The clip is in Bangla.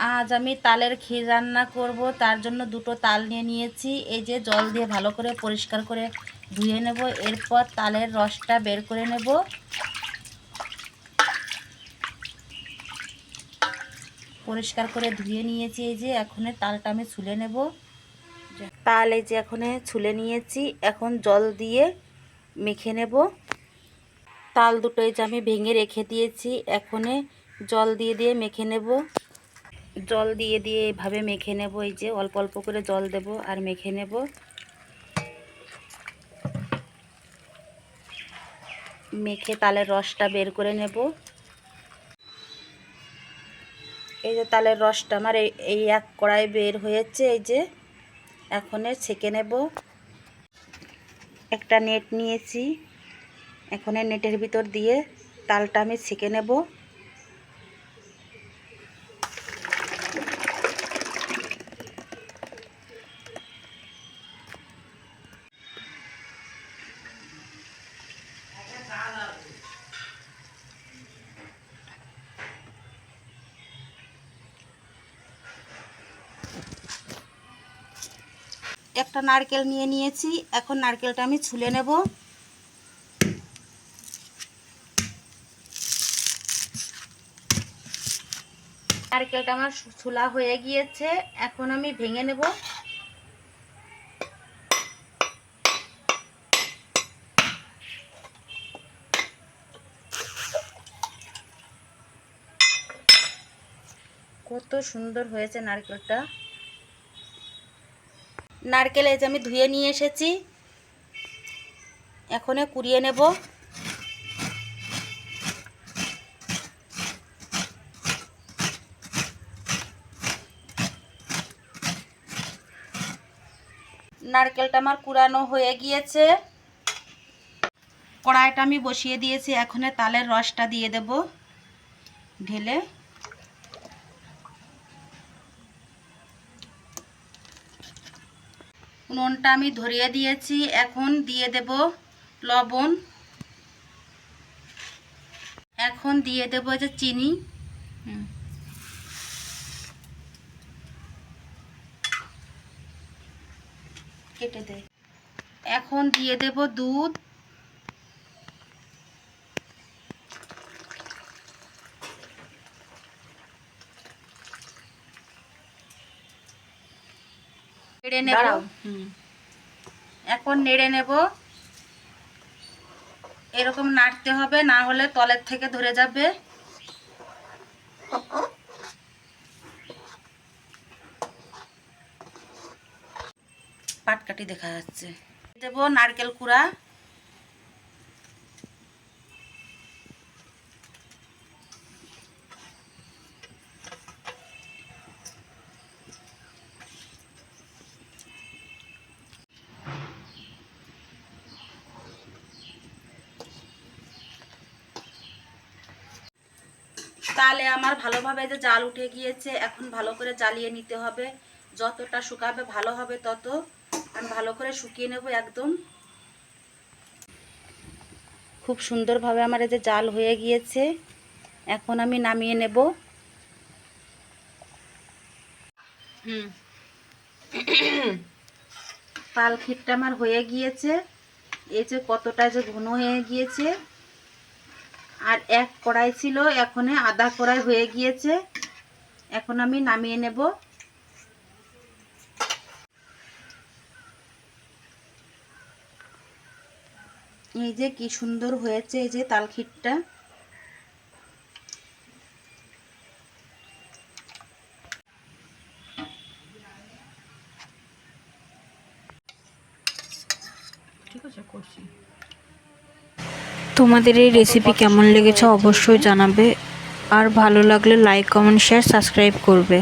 আজ আমি তালের ক্ষীর রান্না করব, তার জন্য দুটো তাল নিয়ে নিয়েছি। এই যে জল দিয়ে ভালো করে পরিষ্কার করে ধুয়ে নেব, এরপর তালের রসটা বের করে নেব। পরিষ্কার করে ধুয়ে নিয়েছি, এই যে এখন তালটা আমি ছুলে নেব। তাল এই যে এখন ছুলে নিয়েছি, এখন জল দিয়ে মেখে নেব। তাল দুটো এই যে আমি ভেঙে রেখে দিয়েছি, এখনে জল দিয়ে দিয়ে মেখে নেব। জল দিয়ে দিয়ে এভাবে মেখে নেব, এই যে অল্প অল্প করে জল দেব আর মেখে নেব। মেখে তালের রসটা বের করে নেব। এই যে তালের রসটা আমার এই এক কড়াই বের হয়েছে, এই যে এখন ছেঁকে নেব। একটা নেট নিয়েছি, এখন নেটের ভিতর দিয়ে তালটা আমি ছেঁকে নেব। একটা নারকেল নিয়ে নিয়েছি। এখন নারকেলটা আমি ছুলে নেব। নারকেলটা আমার ছুলা হয়ে গিয়েছে। এখন আমি ভেঙে নেব। কত সুন্দর হয়েছে নারকেলটা। নারকেল এই যে আমি ধুয়ে নিয়ে এসেছি। এখনে কুড়িয়ে নেব। নারকেলটা আমার কুড়ানো হয়ে গিয়েছে। কড়াইটা আমি বসিয়ে দিয়েছি। এখন তালের রসটা দিয়ে দেব। ঢেলে নুনটা আমি ধরিয়ে দিয়েছি। এখন দিয়ে দেব লবণ। এখন দিয়ে দেব যে চিনি। কেটে দে। এখন দিয়ে দেব দুধ। নেড়ে নেব। এখন নেড়ে নেব। এরকম নাড়তে হবে না হলে তলের থেকে ধরে যাবে। পাটকাটি দেখা যাচ্ছে। দেব নারকেল কুড়া। তাহলে আমার ভালোভাবে যে জাল উঠে গিয়েছে, এখন ভালো করে জ্বালিয়ে নিতে হবে। যতটা শুকাবে ভালো হবে তত। আমি ভালো করে শুকিয়ে নেব একদম। খুব সুন্দরভাবে আমার এই যে জাল হয়ে গিয়েছে। এখন আমি নামিয়ে নেব। হুম। পাল ক্ষীরটা আমার হয়ে গিয়েছে। এই যে কতটা যে ঘন হয়ে গিয়েছে। আর এক কড়াই ছিল, এখন আধা কড়াই হয়ে গিয়েছে। এখন আমি নামিয়ে নেব। এই যে কি সুন্দর হয়েছে এই যে তালখিটটা ঠিক আছে, করছি। তোমাদের এই রেসিপি কেমন লেগেছে অবশ্যই জানাবে। আর ভালো লাগলে লাইক কমেন্ট শেয়ার সাবস্ক্রাইব করবে।